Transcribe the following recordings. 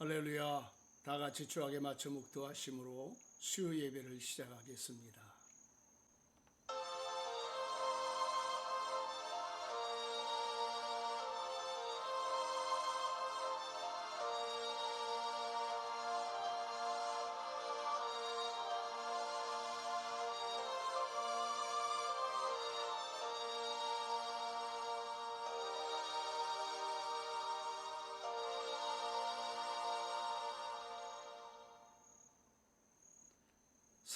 할렐루야. 다 같이 주하게 맞춰 묵도하심으로 수요 예배를 시작하겠습니다.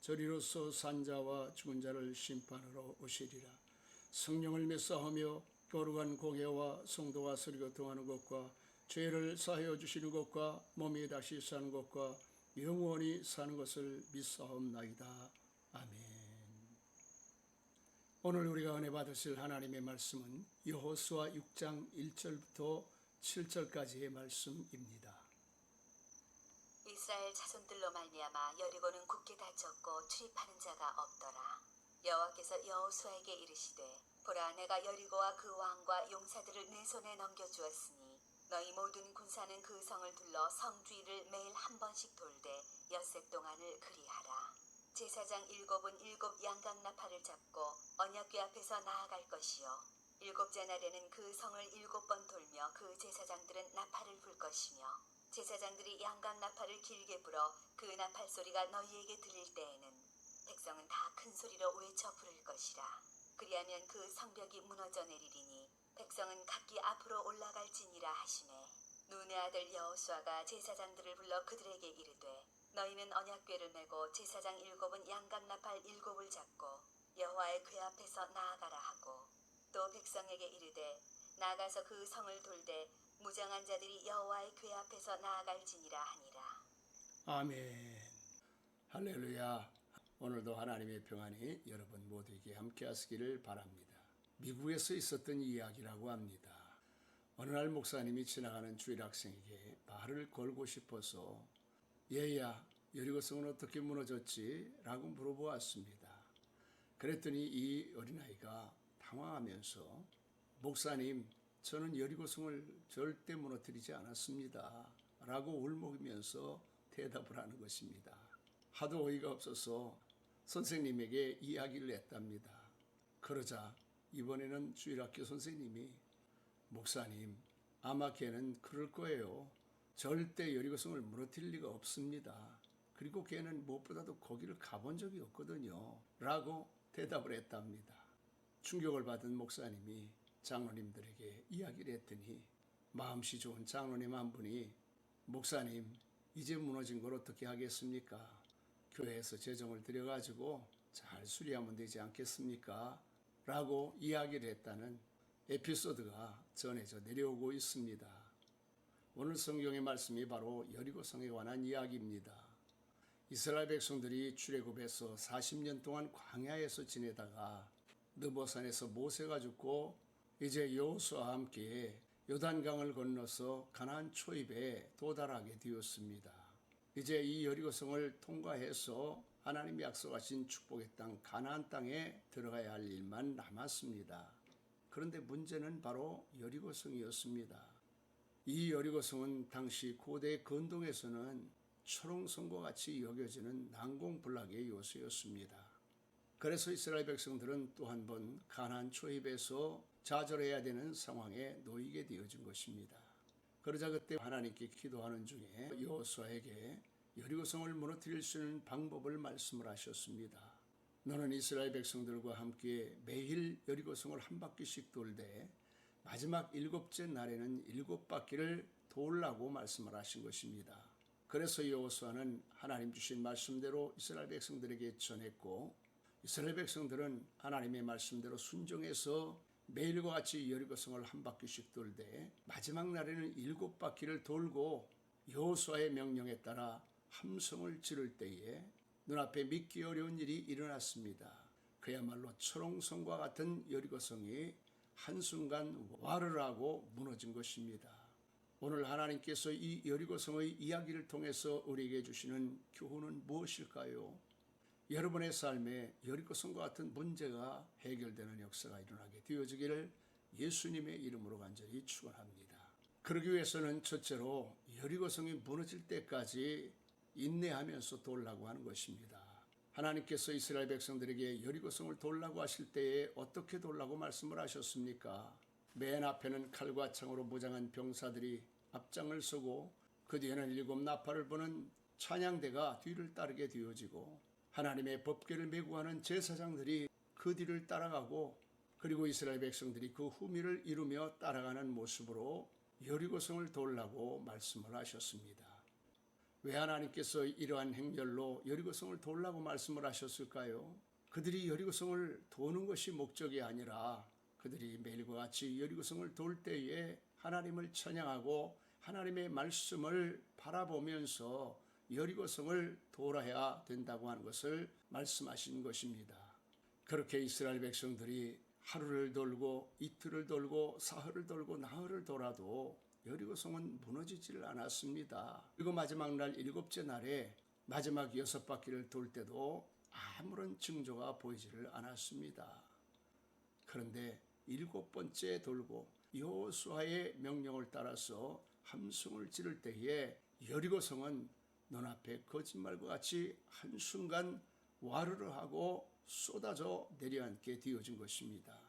저리로서 산자와 죽은 자를 심판하러 오시리라. 성령을 맺사하며 거룩한 공예와 성도가 서리고 통하는 것과 죄를 사하여 주시는 것과 몸이 다시 사는 것과 영원히 사는 것을 믿사옵나이다. 아멘. 오늘 우리가 은혜 받으실 하나님의 말씀은 여호수아 6장 1절부터 7절까지의 말씀입니다. 이스라엘 자손들로 말미암아 여리고는 굳게 닫혔고 출입하는 자가 없더라. 여호와께서 여호수아에게 이르시되 보라 내가 여리고와 그 왕과 용사들을 내 손에 넘겨 주었으니 너희 모든 군사는 그 성을 둘러 성 주위를 매일 한 번씩 돌되 엿새 동안을 그리하라. 제사장 일곱은 일곱 양각 나팔을 잡고 언약궤 앞에서 나아갈 것이요 일곱째 날에는 그 성을 일곱 번 돌며 그 제사장들은 나팔을 불 것이며 제사장들이 양각 나팔을 길게 불어 그 나팔 소리가 너희에게 들릴 때에는 백성은 다 큰 소리로 외쳐 부를 것이라. 그리하면 그 성벽이 무너져 내리리니 백성은 각기 앞으로 올라갈지니라 하시매. 눈의 아들 여호수아가 제사장들을 불러 그들에게 이르되 너희는 언약궤를 메고 제사장 일곱은 양각 나팔 일곱을 잡고 여호와의 궤 앞에서 나아가라 하고 또 백성에게 이르되 나가서 그 성을 돌되 무장한 자들이 여호와의 궤 앞에서 나아갈지니라 하니라. 아멘. 할렐루야. 오늘도 하나님의 평안이 여러분 모두에게 함께 하시기를 바랍니다. 미국에서 있었던 이야기라고 합니다. 어느 날 목사님이 지나가는 주일 학생에게 말을 걸고 싶어서 얘야, 여리고성은 어떻게 무너졌지? 라고 물어보았습니다. 그랬더니 이 어린아이가 당황하면서 목사님, 저는 여리고성을 절대 무너뜨리지 않았습니다. 라고 울먹이면서 대답을 하는 것입니다. 하도 어이가 없어서 선생님에게 이야기를 했답니다. 그러자 이번에는 주일학교 선생님이 목사님, 아마 걔는 그럴 거예요. 절대 여리고성을 무너뜨릴 리가 없습니다. 그리고 걔는 무엇보다도 거기를 가본 적이 없거든요. 라고 대답을 했답니다. 충격을 받은 목사님이 장로님들에게 이야기를 했더니 마음씨 좋은 장로님 한 분이 목사님 이제 무너진 걸 어떻게 하겠습니까? 교회에서 재정을 들여가지고 잘 수리하면 되지 않겠습니까? 라고 이야기를 했다는 에피소드가 전해져 내려오고 있습니다. 오늘 성경의 말씀이 바로 여리고성에 관한 이야기입니다. 이스라엘 백성들이 출애굽해서 40년 동안 광야에서 지내다가 느보산에서 모세가 죽고 이제 여호수아와 함께 요단강을 건너서 가나안 초입에 도달하게 되었습니다. 이제 이 여리고성을 통과해서 하나님이 약속하신 축복의 땅 가나안 땅에 들어가야 할 일만 남았습니다. 그런데 문제는 바로 여리고성이었습니다. 이 여리고성은 당시 고대 건동에서는 초롱성과 같이 여겨지는 난공불락의 요소였습니다. 그래서 이스라엘 백성들은 또 한 번 가나안 초입에서 좌절해야 되는 상황에 놓이게 되어진 것입니다. 그러자 그때 하나님께 기도하는 중에 여호수아에게 여리고성을 무너뜨릴 수 있는 방법을 말씀을 하셨습니다. 너는 이스라엘 백성들과 함께 매일 여리고성을 한 바퀴씩 돌되 마지막 일곱째 날에는 일곱 바퀴를 돌라고 말씀을 하신 것입니다. 그래서 여호수아는 하나님 주신 말씀대로 이스라엘 백성들에게 전했고 이스라엘 백성들은 하나님의 말씀대로 순종해서 매일과 같이 여리고성을 한 바퀴씩 돌되 마지막 날에는 일곱 바퀴를 돌고 여호수아의 명령에 따라 함성을 지를 때에 눈앞에 믿기 어려운 일이 일어났습니다. 그야말로 초롱성과 같은 여리고성이 한순간 와르라고 무너진 것입니다. 오늘 하나님께서 이 여리고성의 이야기를 통해서 우리에게 주시는 교훈은 무엇일까요? 여러분의 삶에 여리고성과 같은 문제가 해결되는 역사가 일어나게 되어지기를 예수님의 이름으로 간절히 축원합니다. 그러기 위해서는 첫째로 여리고성이 무너질 때까지 인내하면서 돌라고 하는 것입니다. 하나님께서 이스라엘 백성들에게 여리고성을 돌라고 하실 때에 어떻게 돌라고 말씀을 하셨습니까? 맨 앞에는 칼과 창으로 무장한 병사들이 앞장을 서고 그 뒤에는 일곱 나팔을 부는 찬양대가 뒤를 따르게 되어지고 하나님의 법궤를 메고 하는 제사장들이 그 뒤를 따라가고 그리고 이스라엘 백성들이 그 후미를 이루며 따라가는 모습으로 여리고성을 돌라고 말씀을 하셨습니다. 왜 하나님께서 이러한 행렬로 여리고성을 돌라고 말씀을 하셨을까요? 그들이 여리고성을 도는 것이 목적이 아니라 그들이 매일과 같이 여리고성을 돌 때에 하나님을 찬양하고 하나님의 말씀을 바라보면서 여리고성을 돌아야 된다고 하는 것을 말씀하신 것입니다. 그렇게 이스라엘 백성들이 하루를 돌고 이틀을 돌고 사흘을 돌고 나흘을 돌아도 여리고성은 무너지지를 않았습니다. 그리고 마지막 날 일곱째 날에 마지막 여섯 바퀴를 돌 때도 아무런 징조가 보이지를 않았습니다. 그런데 일곱 번째 돌고 여호수아의 명령을 따라서 함성을 지를 때에 여리고성은 눈앞에 거짓말과 같이 한순간 와르르 하고 쏟아져 내려앉게 되어진 것입니다.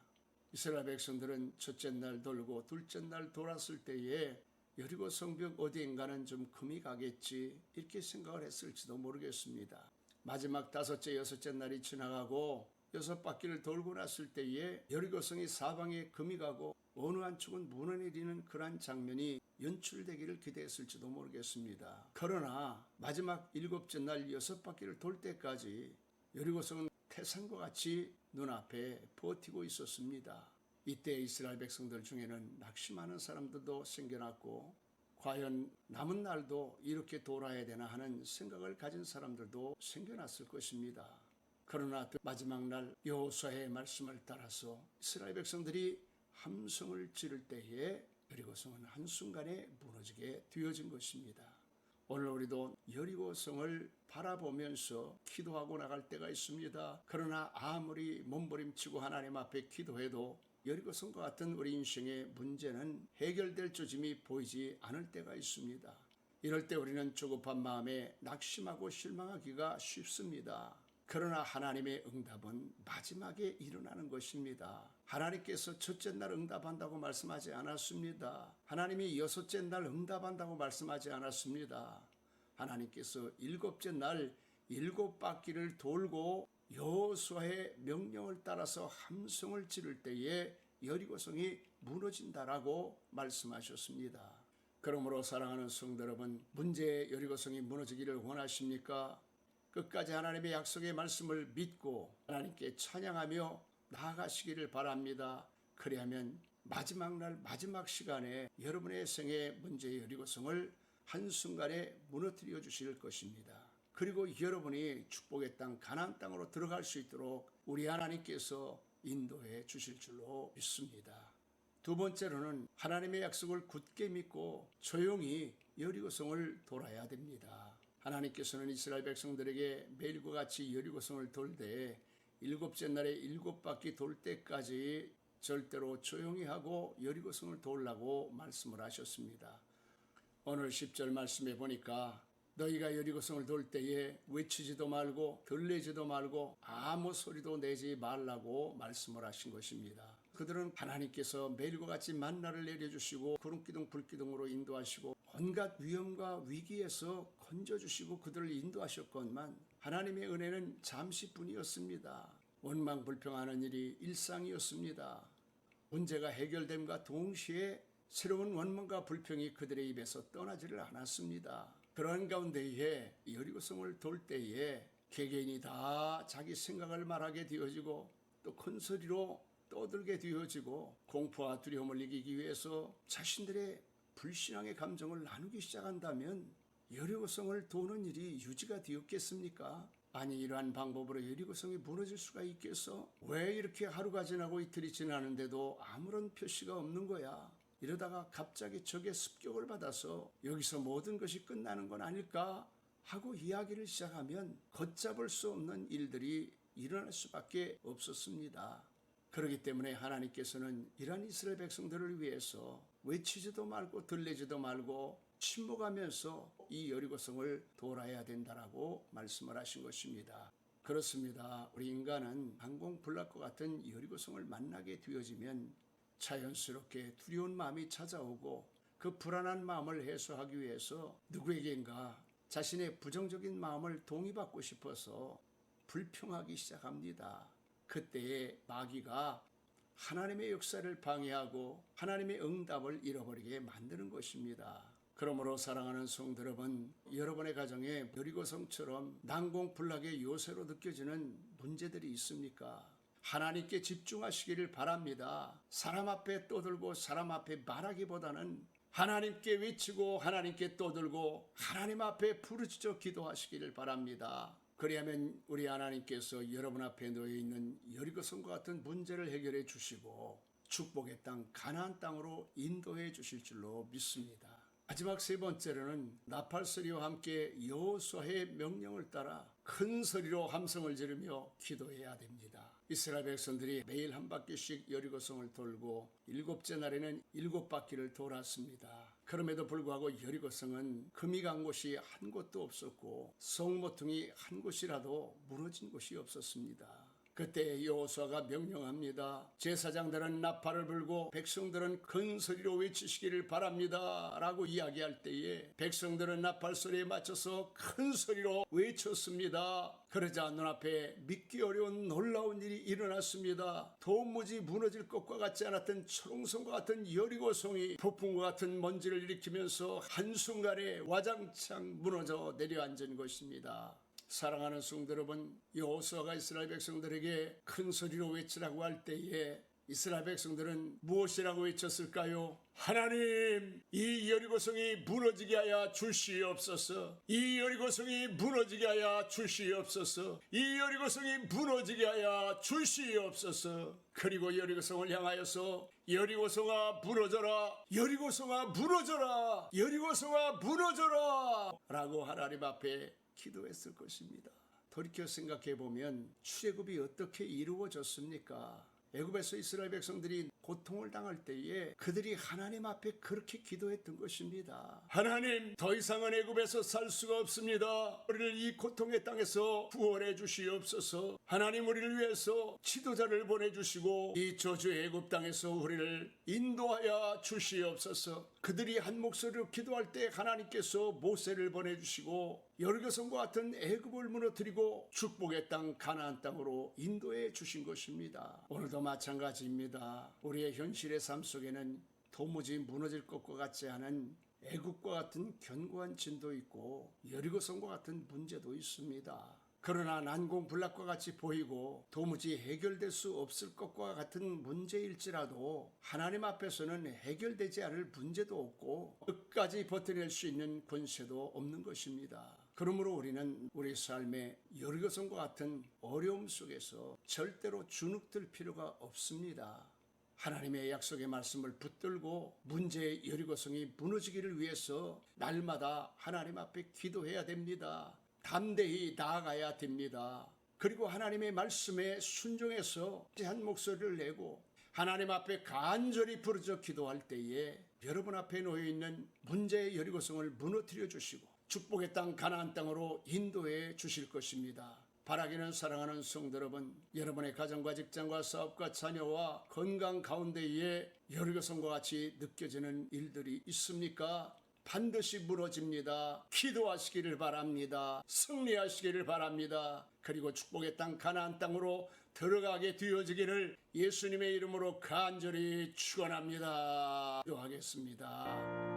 이스라엘 백성들은 첫째 날 돌고 둘째 날 돌았을 때에 여리고 성벽 어디인가는 좀 금이 가겠지 이렇게 생각을 했을지도 모르겠습니다. 마지막 다섯째 여섯째 날이 지나가고 여섯 바퀴를 돌고 났을 때에 여리고성이 사방에 금이 가고 어느 한쪽은 무너내리는 그러한 장면이 연출되기를 기대했을지도 모르겠습니다. 그러나 마지막 일곱째 날 여섯 바퀴를 돌 때까지 여리고성은 태산과 같이 눈앞에 버티고 있었습니다. 이때 이스라엘 백성들 중에는 낙심하는 사람들도 생겨났고 과연 남은 날도 이렇게 돌아야 되나 하는 생각을 가진 사람들도 생겨났을 것입니다. 그러나 그 마지막 날 여호수아의 말씀을 따라서 이스라엘 백성들이 함성을 지를 때에 여리고성은 한순간에 무너지게 되어진 것입니다. 오늘 우리도 여리고성을 바라보면서 기도하고 나갈 때가 있습니다. 그러나 아무리 몸부림치고 하나님 앞에 기도해도 여리고성과 같은 우리 인생의 문제는 해결될 조짐이 보이지 않을 때가 있습니다. 이럴 때 우리는 조급한 마음에 낙심하고 실망하기가 쉽습니다. 그러나 하나님의 응답은 마지막에 일어나는 것입니다. 하나님께서 첫째 날 응답한다고 말씀하지 않았습니다. 하나님이 여섯째 날 응답한다고 말씀하지 않았습니다. 하나님께서 일곱째 날 일곱 바퀴를 돌고 여호수아의 명령을 따라서 함성을 지를 때에 여리고성이 무너진다라고 말씀하셨습니다. 그러므로 사랑하는 성도 여러분, 문제의 여리고성이 무너지기를 원하십니까? 끝까지 하나님의 약속의 말씀을 믿고 하나님께 찬양하며 나아가시기를 바랍니다. 그리하면 마지막 날 마지막 시간에 여러분의 생의 문제의 여리고성을 한순간에 무너뜨려 주실 것입니다. 그리고 여러분이 축복의 땅 가나안 땅으로 들어갈 수 있도록 우리 하나님께서 인도해 주실 줄로 믿습니다. 두 번째로는 하나님의 약속을 굳게 믿고 조용히 여리고성을 돌아야 됩니다. 하나님께서는 이스라엘 백성들에게 매일과 같이 여리고성을 돌되 일곱째 날에 일곱 바퀴 돌 때까지 절대로 조용히 하고 여리고성을 돌라고 말씀을 하셨습니다. 오늘 10절 말씀에 보니까 너희가 여리고성을 돌 때에 외치지도 말고 들리지도 말고 아무 소리도 내지 말라고 말씀을 하신 것입니다. 그들은 하나님께서 매일과 같이 만나를 내려주시고 구름기둥 불기둥으로 인도하시고 온갖 위험과 위기에서 건져주시고 그들을 인도하셨건만 하나님의 은혜는 잠시뿐이었습니다. 원망 불평하는 일이 일상이었습니다. 문제가 해결됨과 동시에 새로운 원망과 불평이 그들의 입에서 떠나지를 않았습니다. 그러한 가운데에 여리고성을 돌 때에 개개인이 다 자기 생각을 말하게 되어지고 또 큰 소리로 떠들게 되어지고 공포와 두려움을 이기기 위해서 자신들의 불신앙의 감정을 나누기 시작한다면 여리고성을 도는 일이 유지가 되었겠습니까? 아니 이러한 방법으로 여리고성이 무너질 수가 있겠어? 왜 이렇게 하루가 지나고 이틀이 지나는데도 아무런 표시가 없는 거야? 이러다가 갑자기 적의 습격을 받아서 여기서 모든 것이 끝나는 건 아닐까? 하고 이야기를 시작하면 걷잡을 수 없는 일들이 일어날 수밖에 없었습니다. 그렇기 때문에 하나님께서는 이러한 이스라엘 백성들을 위해서 외치지도 말고 들리지도 말고 침묵하면서 이 여리고성을 돌아야 된다라고 말씀을 하신 것입니다. 그렇습니다. 우리 인간은 항공 불락과 같은 여리고성을 만나게 되어지면 자연스럽게 두려운 마음이 찾아오고 그 불안한 마음을 해소하기 위해서 누구에겐가 자신의 부정적인 마음을 동의받고 싶어서 불평하기 시작합니다. 그때에 마귀가 하나님의 역사를 방해하고 하나님의 응답을 잃어버리게 만드는 것입니다. 그러므로 사랑하는 성도 여러분, 여러분의 가정에 여리고성처럼 난공불락의 요새로 느껴지는 문제들이 있습니까? 하나님께 집중하시기를 바랍니다. 사람 앞에 떠들고 사람 앞에 말하기보다는 하나님께 외치고 하나님께 떠들고 하나님 앞에 부르짖어 기도하시기를 바랍니다. 그리하면 우리 하나님께서 여러분 앞에 놓여 있는 여리고성과 같은 문제를 해결해 주시고 축복의 땅 가나안 땅으로 인도해 주실 줄로 믿습니다. 마지막 세 번째로는 나팔 소리와 함께 여호수아의 명령을 따라 큰 소리로 함성을 지르며 기도해야 됩니다. 이스라엘 백성들이 매일 한 바퀴씩 여리고성을 돌고 일곱째 날에는 일곱 바퀴를 돌았습니다. 그럼에도 불구하고 여리고성은 금이 간 곳이 한 곳도 없었고 성모퉁이 한 곳이라도 무너진 곳이 없었습니다. 그때 여호수아가 명령합니다. 제사장들은 나팔을 불고 백성들은 큰 소리로 외치시기를 바랍니다라고 이야기할 때에 백성들은 나팔 소리에 맞춰서 큰 소리로 외쳤습니다. 그러자 눈앞에 믿기 어려운 놀라운 일이 일어났습니다. 도무지 무너질 것과 같지 않았던 초롱성과 같은 여리고성이 폭풍과 같은 먼지를 일으키면서 한순간에 와장창 무너져 내려앉은 것입니다. 사랑하는 성도 여러분, 여호수아가 이스라엘 백성들에게 큰 소리로 외치라고 할 때에 이스라엘 백성들은 무엇이라고 외쳤을까요? 하나님, 이 여리고성이 무너지게 하여 주시옵소서. 이 여리고성이 무너지게 하여 주시옵소서. 이 여리고성이 무너지게 하여 주시옵소서. 그리고 여리고성을 향하여서 여리고성아 무너져라. 여리고성아 무너져라. 여리고성아 무너져라. 라고 하나님 앞에 기도했을 것입니다. 돌이켜 생각해 보면 출애굽이 어떻게 이루어졌습니까? 애굽에서 이스라엘 백성들이 고통을 당할 때에 그들이 하나님 앞에 그렇게 기도했던 것입니다. 하나님, 더 이상은 애굽에서 살 수가 없습니다. 우리를 이 고통의 땅에서 구원해 주시옵소서. 하나님 우리를 위해서 지도자를 보내 주시고 이 저주 애굽 땅에서 우리를 인도하여 주시옵소서. 그들이 한 목소리로 기도할 때 하나님께서 모세를 보내 주시고 여리고성과 같은 애굽을 무너뜨리고 축복의 땅 가나안 땅으로 인도해 주신 것입니다. 오늘도 마찬가지입니다. 우리 의 현실의 삶 속에는 도무지 무너질 것과 같지 않은 애국과 같은 견고한 진도 있고 여리고성과 같은 문제도 있습니다. 그러나 난공불락과 같이 보이고 도무지 해결될 수 없을 것과 같은 문제일지라도 하나님 앞에서는 해결되지 않을 문제도 없고 끝까지 버텨낼 수 있는 권세도 없는 것입니다. 그러므로 우리는 우리 삶의 여리고성과 같은 어려움 속에서 절대로 주눅들 필요가 없습니다. 하나님의 약속의 말씀을 붙들고 문제의 여리고성이 무너지기를 위해서 날마다 하나님 앞에 기도해야 됩니다. 담대히 나아가야 됩니다. 그리고 하나님의 말씀에 순종해서 한 목소리를 내고 하나님 앞에 간절히 부르짖어 기도할 때에 여러분 앞에 놓여 있는 문제의 여리고성을 무너뜨려 주시고 축복의 땅 가나안 땅으로 인도해 주실 것입니다. 바라기는 사랑하는 성도 여러분, 여러분의 가정과 직장과 사업과 자녀와 건강 가운데에 여리고성과 같이 느껴지는 일들이 있습니까? 반드시 무너집니다. 기도하시기를 바랍니다. 승리하시기를 바랍니다. 그리고 축복의 땅 가나안 땅으로 들어가게 되어지기를 예수님의 이름으로 간절히 축원합니다. 기도하겠습니다.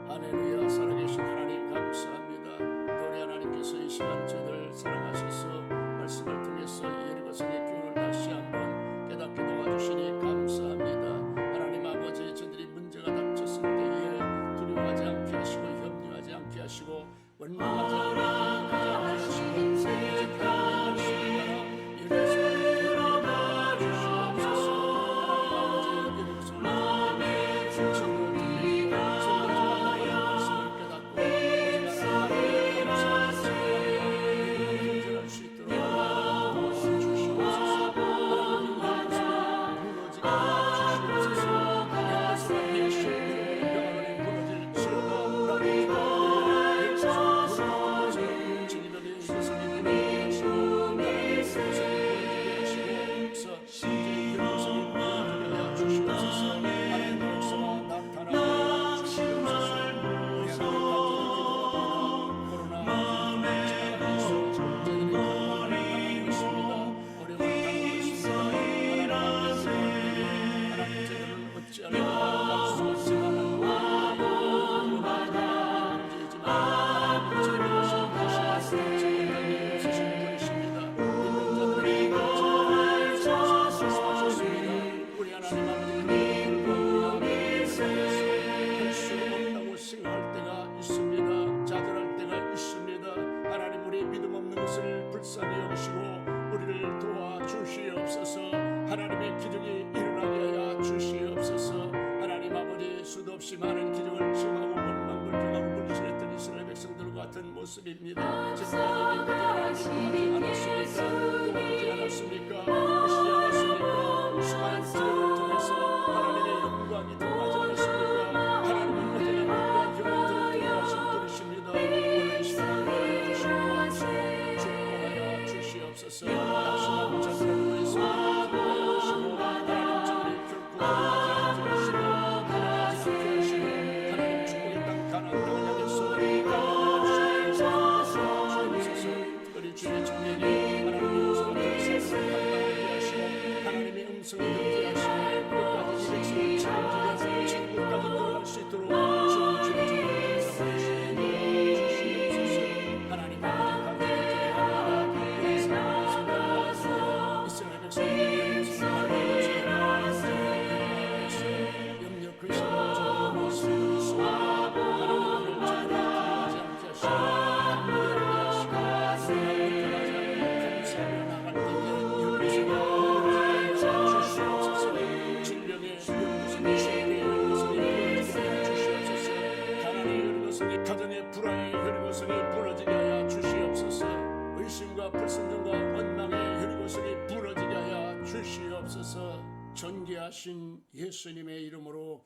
할렐루야 살아계신 하나님 감사합니다. 우리 하나님께서 이 시간 저희들 사랑하셔서 말씀을 통해서 예리고 성의 교훈을 다시 한번 깨닫게 도와주시니 감사합니다. 하나님 아버지 저들이 문제가 닥쳤을 때에 두려워하지 않게 하시고 협력하지 않게 하시고 원망하지 않게 하시고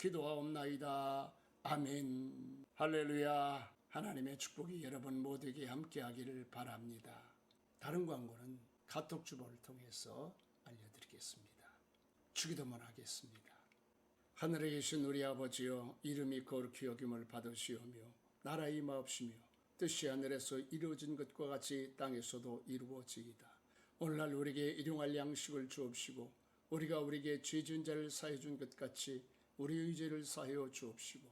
기도하옵나이다. 아멘. 할렐루야. 하나님의 축복이 여러분 모두에게 함께하기를 바랍니다. 다른 광고는 카톡 주보를 통해서 알려드리겠습니다. 주기도문 하겠습니다. 하늘에 계신 우리 아버지여 이름이 거룩히 여김을 받으시오며 나라 임하옵시며 뜻이 하늘에서 이루어진 것과 같이 땅에서도 이루어지이다. 오늘날 우리에게 일용할 양식을 주옵시고 우리가 우리에게 죄진 자를 사해 준 것 같이 우리의 죄를 사하여 주옵시고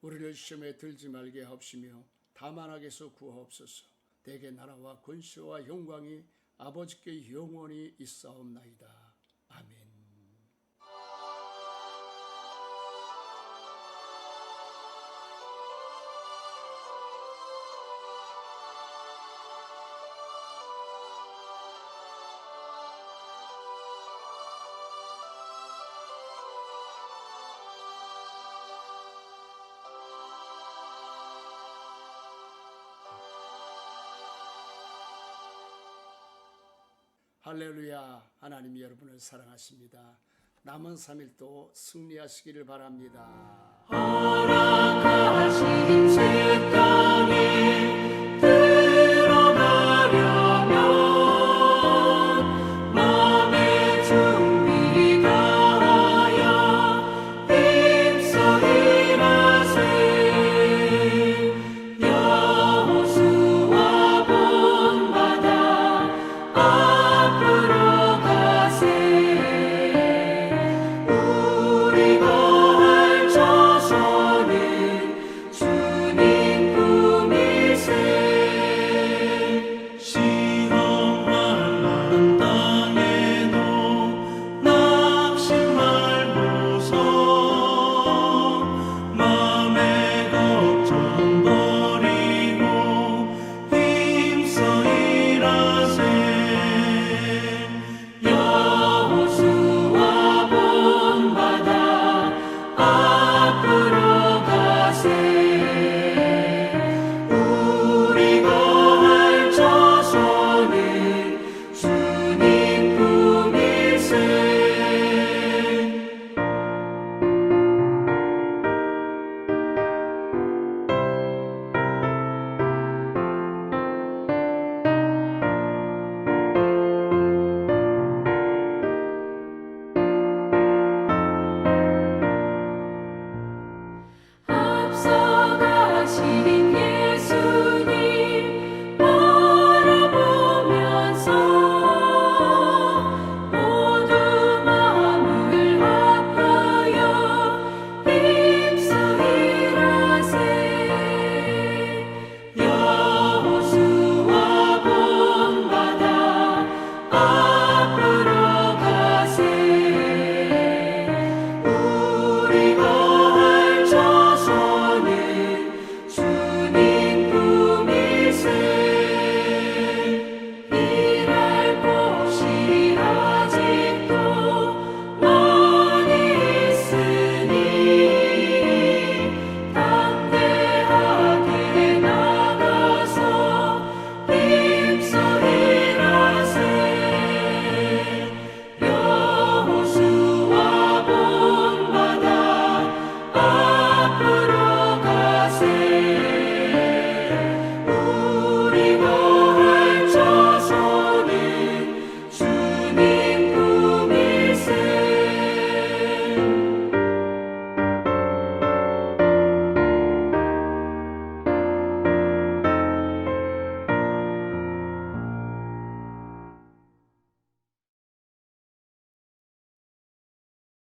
우리를 시험에 들지 말게 하옵시며 다만 악에서 구하옵소서. 대개 나라와 권세와 영광이 아버지께 영원히 있사옵나이다 할렐루야 하나님이 여러분을 사랑하십니다. 남은 3일도 승리하시기를 바랍니다. 허락하신